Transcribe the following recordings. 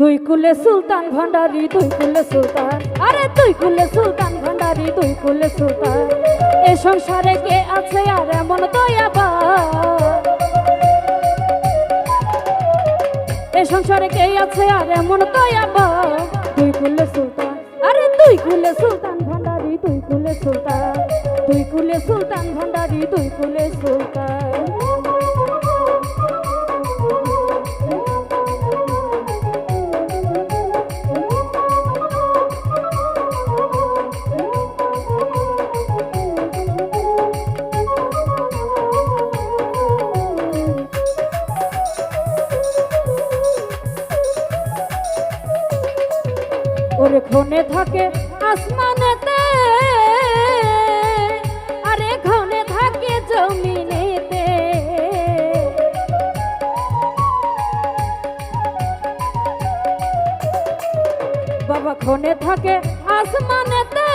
দুই কুলে সুলতান ভান্ডারি, দুই কুলে সুলতান। আরে দুই কুলে সুলতান ভান্ডারি, দুই কুলে সুলতান। এ সংসারে কে আছে আর এমন দয়াবা এ সংসারে কে আছে আর এমন দয়াবা দুই কুলে সুলতান। আরে দুই কুলে সুলতান ভান্ডারি, দুই কুলে সুলতান। দুই কুলে সুলতান ভান্ডারি, দুই কুলে সুলতান। ওরে ক্ষণে থাকে, আসমানেতে। আরে ক্ষণে থাকে জমিনেতে। বাবা ক্ষণে থাকে আসমানেতে।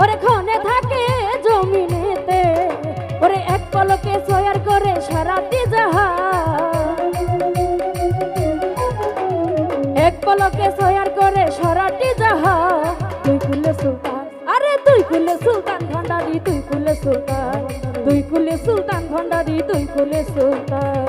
ওরে ক্ষণে থাকে জমিনেতে। ওরে এক পলকে সয়ার করে সারাটি জাহা এক পলকে সুলতান দুই কুলে সুলতান ভান্ডারি দুই কুলে সুলতান।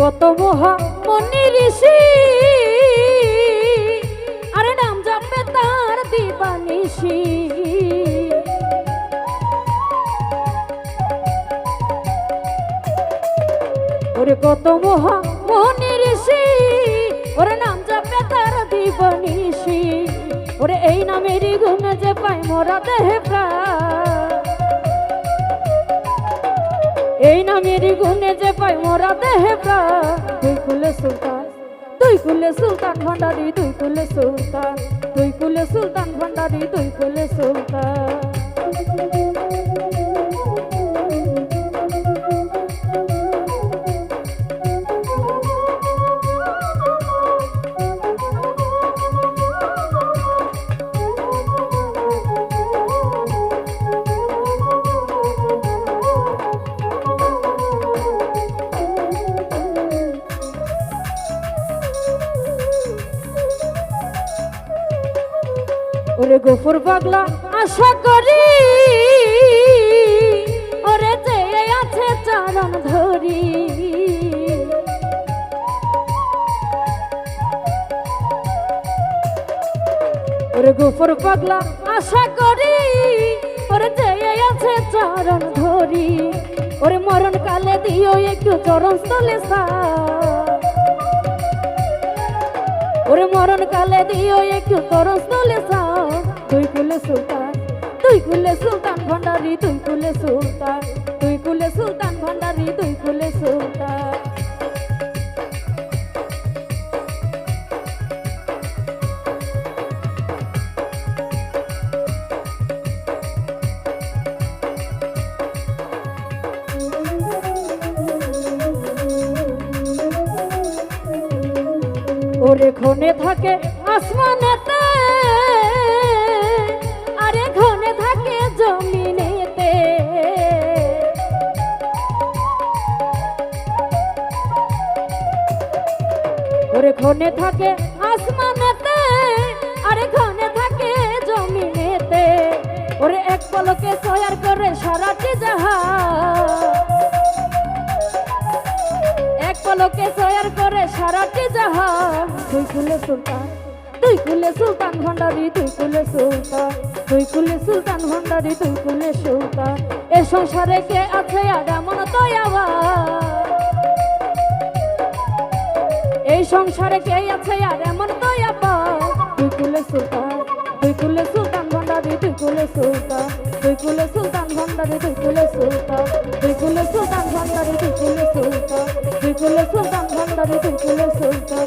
কত মহা মনি ঋষি। কত মহা মনি ঋষি ওরে নাম জপে তার দিবানিসি ওরে এই নামেরই গুণ যে পাই মোরা দেহে এই নামেরই গুণে যে পাই মোরা দেহে দুই কুলে সুলতান, দুই কুলে সুলতান ভান্ডারি, দুই কুলে সুলতান, দুই কুলে সুলতান ভান্ডারি, দুই কুলে সুলতান। ওরে গোফর পাগলা, আশা করি। ওরে যে আছে চরণ ধরি। ওরে গোফর পাগলা, আশা করি। ওরে যে আছে চরণ ধরি। ওরে মরণ কালে দিও একটু চরণ স্থলে সা ওরে মরণ কালে দিও একটু তরস তোলে সাও তুই কুলে সুলতান তুই কুলে সুলতান ভণ্ডারি তুই কুলে সুলতান। তুই কুলে সুলতান ভণ্ডারি তুই কুলে সুলতান। ওরে ক্ষণে থাকে আসমানেতে, আরে ক্ষণে থাকে জমিনেতে। ওরে ক্ষণে থাকে আসমানেতে, আরে ক্ষণে থাকে জমিনেতে। ওরে এক পলকে সয়ার করে সারাটি জাহা এক পলকে সয়ার করে সারাটি কুলে সুলতান তুই কুলে সুলতান ভান্ডারি তুই কুলে সুলতান তুই কুলে সুলতান ভান্ডারি তুই কুলে সুলতান এ সংসারে কে আছে আর এমন দয়াবা এই সংসারে কে আছে আর এমন দয়াবা তুই কুলে সুলতান তুই কুলে সুলতান ভান্ডারি তুই কুলে সুলতান তুই কুলে সুলতান ভান্ডারি তুই কুলে সুলতান তুই কুলে সুলতান ভান্ডারি তুই কুলে সুলতান তুই কুলে সুলতান ভান্ডারি তুই কুলে সুলতান